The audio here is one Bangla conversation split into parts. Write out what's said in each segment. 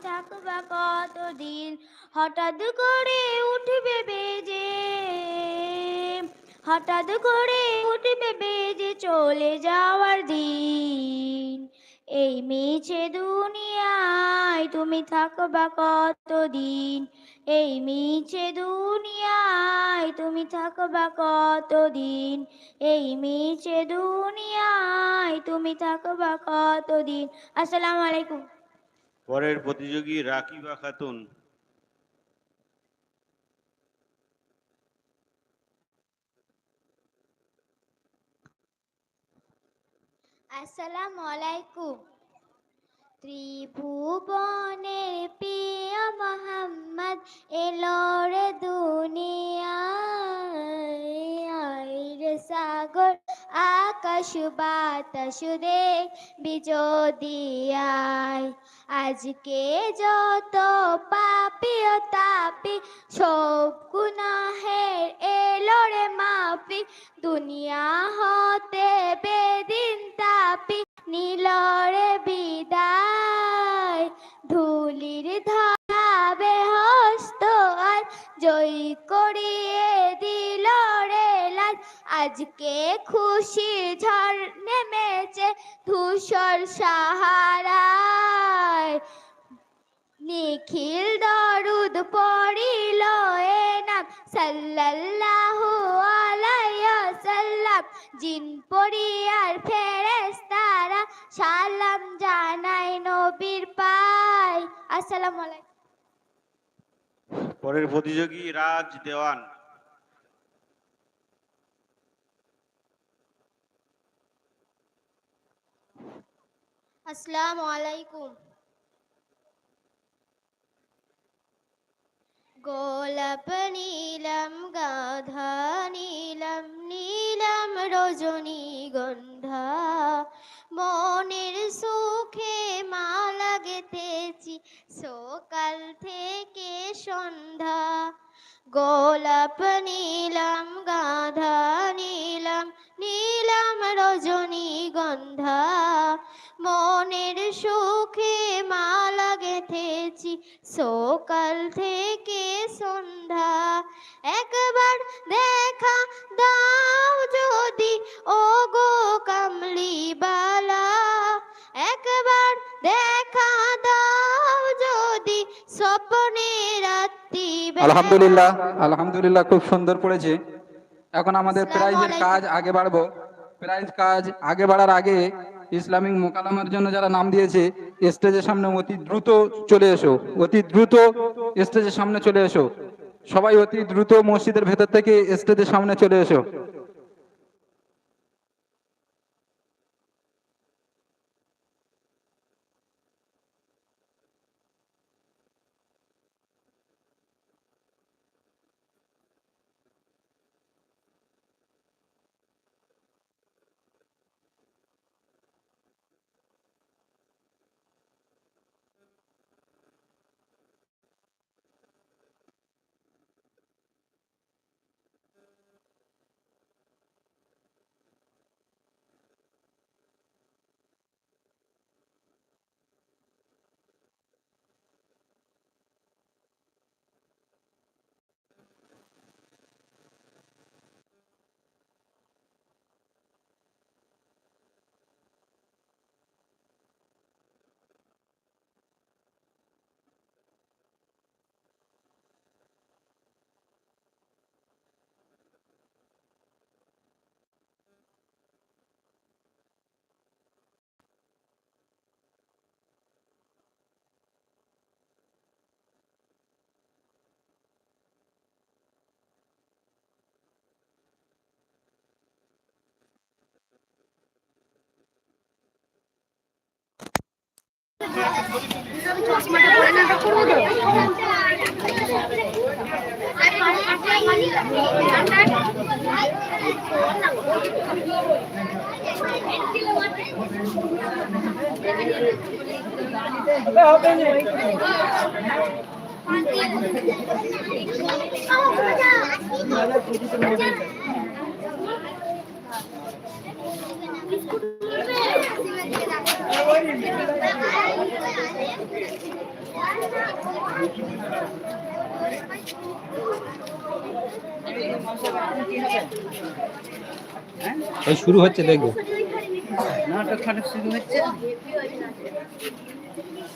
থাকবা কতদিন? হঠাৎ করে উঠবে বেজে, হঠাৎ করে উঠবে বেজে চলে যাওয়ার দিন। এই মিছে দুনিয়ায় তুমি থাকবা কতদিন? এই মিছে দুনিয়ায় তুমি থাকবা কতদিন? এই মিছে দুনিয়ায় তুমি থাকবা কতদিন? আসসালামু আলাইকুম। পরের প্রতিযোগী রাকিবা খাতুন। আসসালামু আলাইকুম। ত্রিভুবনের প্রিয় মোহাম্মদ, এলো রে দুনিয়ায়। রে সাগর, আকাশ বাতাস দেখ বিজোদিয়ায়। আজকে যত পাপি ও তাপি, সব গুনাহের এলো রে মাপি দুনিয়া হতে বেদিন তাপি নীলরে বিদায়, ধুলির ধাবে হস্ত আর জয় করিয়ে দিল রে লাল। আজকে খুশি ঝড় নেমেছে ধূসর সাহারায়। নিখিল দরুদ পড়িল এ নাম, সাল্লাল্লাহু আলাইহি সাল্লাম জিন পড়িয়ার ফেরেশতারা সালাম জানাই নবীর পায়। আসসালামু আলাইকুম। পরের প্রতিযোগী রাজ দেওয়ান। আসসালামু আলাইকুম। গোলাপ নীলম, গাধা নীলম নীলম রজনী গন্ধা। মনের সুখে মা গেথেছি সকাল থেকে সন্ধ্যা। গোলাপ নীলম, গাধা নীলম নীলম রজনী গন্ধা। মনের সুখে মালা গেথেছি। সকাল থেকে সন্ধ্যা একবার দেখা দাও যদি ও গো কামলি বালা। একবার দেখা দাও যদি স্বপ্নে রাত্রি আলহামদুলিল্লাহ আলহামদুলিল্লাহ খুব সুন্দর পড়েছে। এখন আমাদের প্রাইজের কাজ আগে বাড়বো। প্রাইজ কাজ আগে বাড়ার আগে ইসলামিক মোকালামার জন্য যারা নাম দিয়েছে, স্টেজের সামনে অতি দ্রুত চলে এসো, অতি দ্রুত স্টেজের সামনে চলে এসো। সবাই অতি দ্রুত মসজিদের ভেতর থেকে স্টেজের সামনে চলে এসো। হবে এই শুরু হচ্ছে দেখব। নাটক ফাটক শুরু হচ্ছে।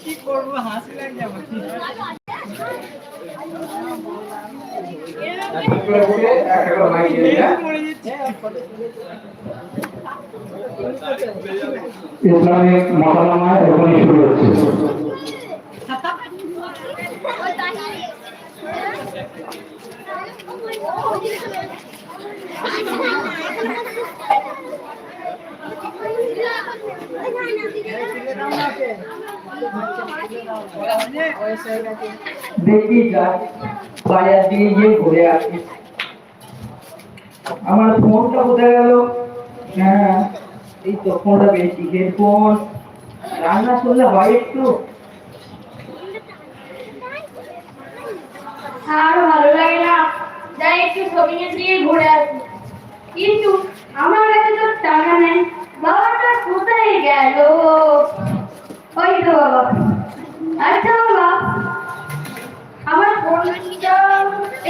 কি করব হাসি লাগে ইসলামিক মতালামায় এখনই শুরু হচ্ছে দেখি যা বাজার দিয়ে গিয়ে ঘুরে আসি। আমার ফোনটা কোথায় গেল? হ্যাঁ এই তো ফোনটা পেয়েছি, হেডফোন। রান্না করলে হয় একটু? আর ভালো লাগে না। যাই একটু শপিং এর দিকে ঘুরে আসি। কিন্তু আমার কাছে তো টাকা নেই। বাবাটা কোথায় গেল? ওই তো বাবা। আচ্ছা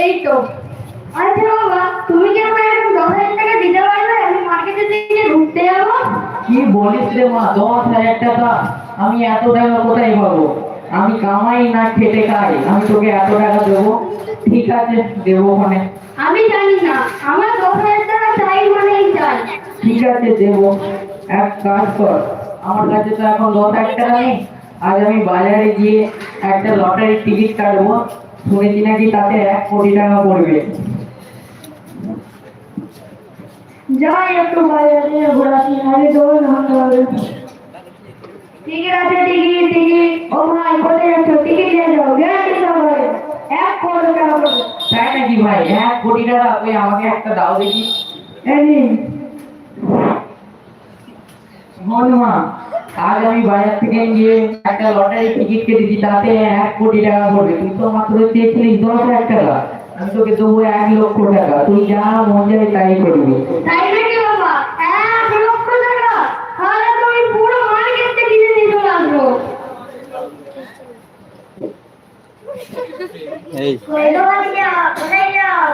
এই তো। আচ্ছা বাবা তুমি কি আমায় দশ হাজার টাকা দিতে পারবে আমি মার্কেটের দিকে ঘুরতে যাব। কি বলিস রে মা দশ হাজার টাকা? আমি এত টাকা কোথায় পাবো? আমি কামাই না খেটে খাই। আমি তোকে এত টাকা দেবো? ঠিক আছে দেবো ওখানে। আমি জানি না আমার দশ হাজার টাকা চাই চাই। ঠিক আছে দেবো। এক কাজ কর আমার কাছে তো এখন দশ হাজার টাকা নেই। আজ আমি বাজারে গিয়ে একটা লটারির টিকিট কাটবো। শুনেছি নাকি তাতে এক কোটি টাকা পড়বে। যাই একটু বাজারে ঘোরাছি আগে দৌড় ভাঙতে হবে টিকিট আছে টিকিট টিকিট। ও ভাই কোথায় যাচ্ছ টিকিট নিয়ে যাও গ্যারান্টি সবাই। এক কোটি টাকা পড়বে। তাই নাকি ভাই? এক কোটি টাকা ওই আমাকে একটা দাও দেখি। এই নিন। আজ আমি বাজার থেকে গিয়ে একটা লটারি টিকিট কেটেছি তাতে এক কোটি টাকা পড়বে। তুই তো মাত্র চেয়েছিলিস দশ হাজার টাকা। আমি তোকে দেবো এক লক্ষ টাকা। তুই যা মন যায় তাই করবি। তাই নাকি বাবা? এক লক্ষ টাকা? তাহলে তো আমি পুরো মার্কেটটা কিনে নিয়ে চলে এই। কোথায় যাও কোথায় যাও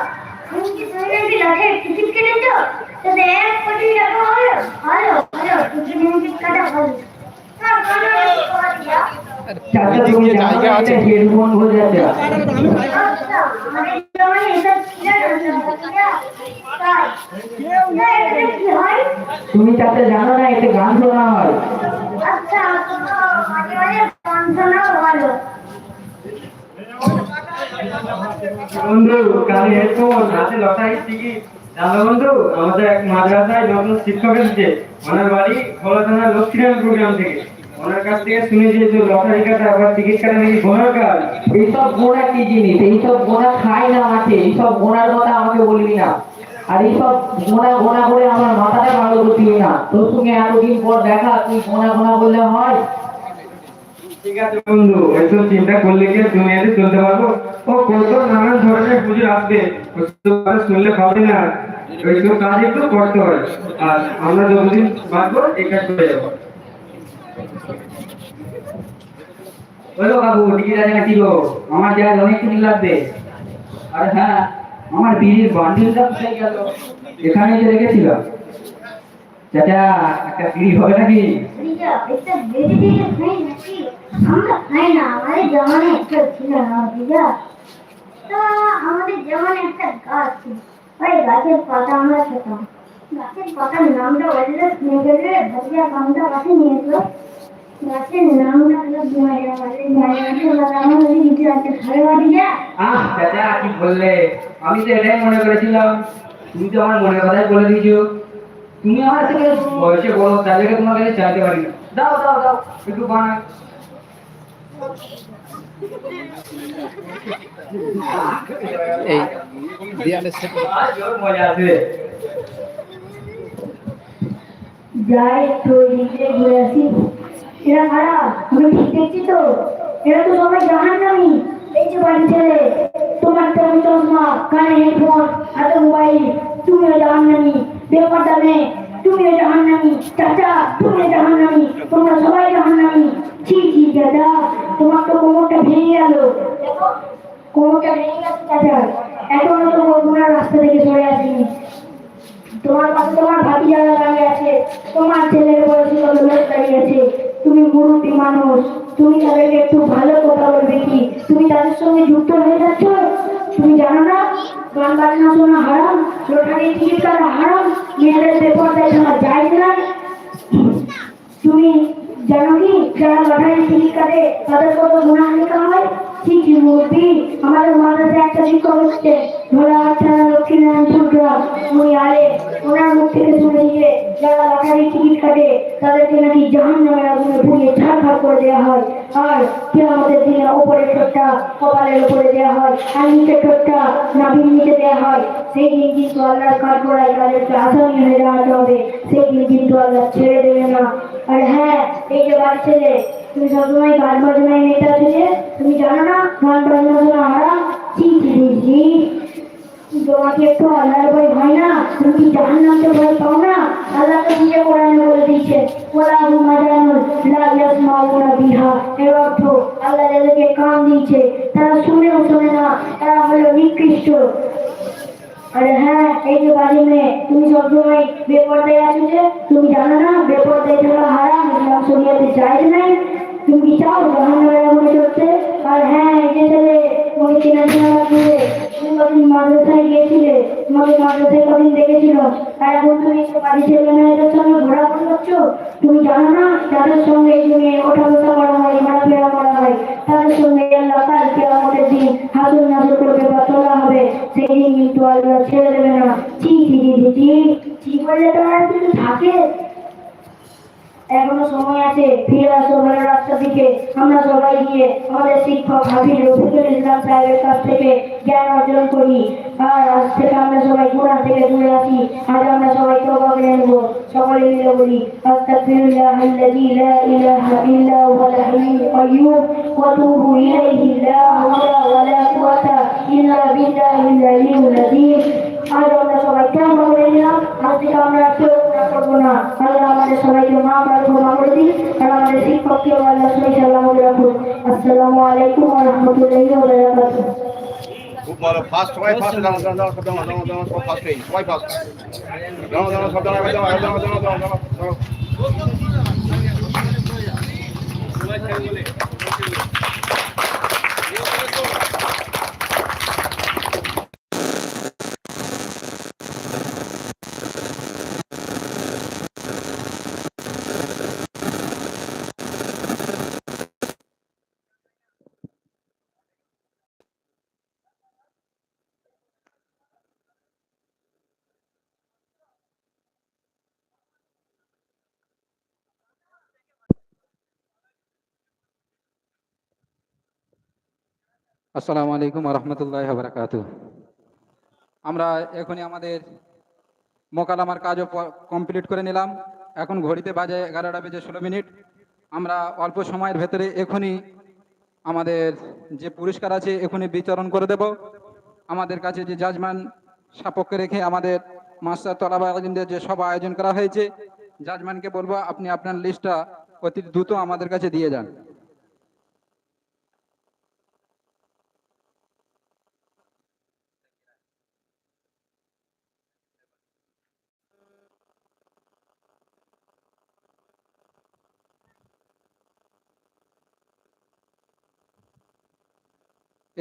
তুমি কি তুমি নাকি লটারির টিকিট কিনেছো তাতে এক কোটি টাকা হলো? হলো হলো টিকিট কাটা হলো না কোনো কথা চাচা তুমি তুমি চাচা জানো না এতে গান শোনা হয় বন্ধু কালে হেডফোন হাতে লটারি টিকিট জানো বন্ধু আমাদের এক মাদ্রাসায় নতুন শিক্ষক এসেছে ওনার বাড়ি খোলা থানার লক্ষ্মীরাম প্রোগ্রাম থেকে। ওনার কাছ থেকে শুনেছি যে লটারি কাটা আবার টিকিট কাটা নাকি ঘোড়ার কাজ এইসব গোড়া কি জিনিস? এইসব গোড়া খাই না মাঠে এইসব গোড়ার কথা আমাকে বলবি না। আর এইসব গোড়া গোড়া করে আমার মাথাটা ভালো করতিবি না। তোর সঙ্গে এতদিন পর দেখা তুই গোড়া গোড়া বললে হয়? ঠিক আছে বন্ধু এসব চিন্তা করলে কি দুনিয়াতে চলতে পারব? ও কত নানান ধরনের পুজো আসবে। শুনলে হবে না। ওইসব কাজ একটু করতে হয়। আর আমরা যতদিন বাঁচবো এই কাজ করে যাব। বলো বাবু, টিকিট আছে নাকি গো? আমার যা অনেক দিন লাগবে। আর হ্যাঁ আমার বিড়ির বান্ডিলটা কোথায় গেল? এখানে যে রেখেছিল চাচা, একটা বিড়ি হবে নাকি? আমাদের একটা গাছ ছিল ওই গাছের পাতা আমরা খেতাম গাছের পাতার নামটা বললে শুনে গেলে ভাজিয়া গামটা গাছে নিয়েছিল গাছের নামটা হলো দুমাইয়া বলে দুমাইয়া আমাদের কিছু আছে ঘরে বাড়ি যা আহ চাচা কি বললে? আমি তো এটাই মনে করেছিলাম। তুমি তো আমার মনের কথাই বলে দিয়েছ। তুমি আমার থেকে বয়সে বড় তাই জন্য তোমার কাছে চাইতে পারি না। দাও দাও দাও একটু বানা এই দেয়ালে সেট মজা আসবে যাই তো ঘুরে আসি। এরা ভাড়া আমি ঠিক দেখছি তো? এরা তো সবাই জাহান নামি এই যে বাড়ি ছেলে, তোমার তো আমি চশমা, কানে হেডফোন হাতে মোবাইল। তুমিও জাহান নামি পেপার দামে তুমিও জাহান নামি চাচা তুমিও জাহান নামি তোমরা সবাই জাহান নামি ছি ছি দাদা তোমার তো কোমরটা ভেঙে গেল। কোমরটা ভেঙে গেছে চাচার এখনও তো বন্ধুরা রাস্তা থেকে সরে আসেনি। তোমার পাশে তোমার ভাবি যারা দাঁড়িয়ে আছে। তোমার ছেলের বয়সী কত লোক দাঁড়িয়ে আছে। তুমি মুরব্বী মানুষ, তুমি তাদেরকে একটু ভালো কথা বলবে কি তুমি তাদের সঙ্গে যুক্ত হয়ে যাচ্ছ? তুমি জানো না? গান বাজনা শোনা হারাম, লোটারি টিকিট কাটা হারাম, মেয়েদের পেপার দেখা যায় না তুমি জানো কি? যারা লটারি টিকিট কাটে, তাদের কত গুণা লেখা হয়? ঠিক মূর্তি। আমার মাদ্রাসায় একটা শিক্ষক হচ্ছে ভোলা আচ্ছা লক্ষ্মীনারায়ণ সূত্রা উনি আলে, ওনার মুখ থেকে শুনে যে যারা লটারি টিকিট কাটে, তাদেরকে নাকি জাহান নামের আগুনে করে দেওয়া হয়। আর কেয়ামতের দিনে ওপরের ঠোঁটটা, কপালের উপরে দেওয়া হয় আর নিচের ঠোঁটটা, নাভির নিচে দেওয়া হয় সেই দিন কিন্তু আল্লাহর কাঠ করায় তাদেরকে আসামি হয়ে দাঁড়াতে হবে। সেই দিন কিন্তু আল্লাহ ছেড়ে দেবে না। আর হ্যাঁ এই যে বাড়ি ছেলে, তুমি সবসময় গান বাজনায় মেয়েটা ছেলে, তুমি জানো না গান বাজনা শোনা হারাম ছি ছি তোমাকে একটু আল্লাহর ভয় হয় না? তুমি কি জাহান নামতে ভয় পাও না? আল্লাহ তো নিজে কোরআনে বলে দিচ্ছে ওরা বাড়ি ছেলে মেয়েদের সঙ্গে ঘোরাঘুরি করছ? তুমি জানো না যাদের সঙ্গে তুমি ওঠা বসা করা হয় ঘোরাফেরা করা হয়। তাদের সঙ্গে আল্লাহ কাল কেয়ামতের দিন হাসুর নাজর করবে বা তোলা হবে। সেই দিন কিন্তু আল্লাহ ছেড়ে দেবে না। চি চি চি চি চি বললে তো থাকে। এখনও সময় আছে, ফিরে আসো ভালো রাস্তা দিকে। আমরা সবাই গিয়ে আমাদের শিক্ষক হাফিজ রফিকুল ইসলাম সাহেবের কাছ থেকে জ্ঞান অর্জন করি। আর আজ থেকে আমরা সবাই গুণা থেকে দূরে আসি আজ নেব সকলে মিলে বলি আস্তাগফিরুল্লাহ আল্লাযী লা ইলাহা ইল্লা হুয়াল হাইয়ুল কাইয়্যুম ওয়া তুবু ইলাইহি লা হাওলা ওয়া লা কুওয়াতা ইল্লা বিল্লাহিল আলিয়্যিল আযীম আজ আমরা সবাই কেমন করে নিলাম আজ থেকে আমরা কেউ গুনাহ করব না আল্লাহ আমাদের সবাইকে মা বাবা ক্ষমা করে দিন আর আমাদের শিক্ষককে আল্লাহ সবাই সাল্লাম বলে রাখুন আসসালামু আলাইকুম ওয়া রাহমাতুল্লাহি ভালো ফার্স্ট সবাই ফার্স্ট দাও দাও দাও সব দাও দাও দাও সব ফার্স্ট এই সবাই ফার্স্ট দাও দাও সব দাও দাও দাও দাও দাও দাও আসসালামু আলাইকুম রহমতুল্লাহ বারাকাতু আমরা এখনই আমাদের মোকালামার কাজও কমপ্লিট করে নিলাম। এখন ঘড়িতে বাজে এগারোটা বেজে ষোলো মিনিট। আমরা অল্প সময়ের ভেতরে এখনই আমাদের যে পুরস্কার আছে এখনই বিতরণ করে দেব। আমাদের কাছে যে জাজমান সাপক্ষে রেখে আমাদের মাস্টার তলাবা আয়োজনদের যে সভা আয়োজন করা হয়েছে, জাজমানকে বলব আপনি আপনার লিস্টটা অতি দ্রুত আমাদের কাছে দিয়ে যান।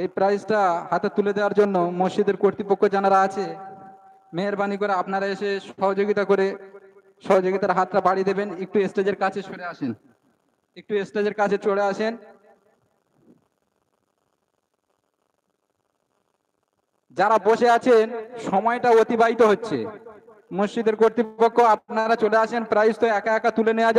এই প্রাইজটা হাতে তুলে দেওয়ার জন্য মসজিদের কর্তৃপক্ষ যারা আছে, মেহরবানি করে আপনারা এসে সহযোগিতা করে সহযোগিতার হাতটা বাড়িয়ে দেবেন। একটু স্টেজের কাছে সরে আসেন। একটু স্টেজের কাছে চলে আসেন। যারা বসে আছেন, সময়টা অতিবাহিত হচ্ছে। মসজিদের কর্তৃপক্ষ আপনারা চলে আসেন। প্রাইজ তো একা একা তুলে নেওয়া যায়।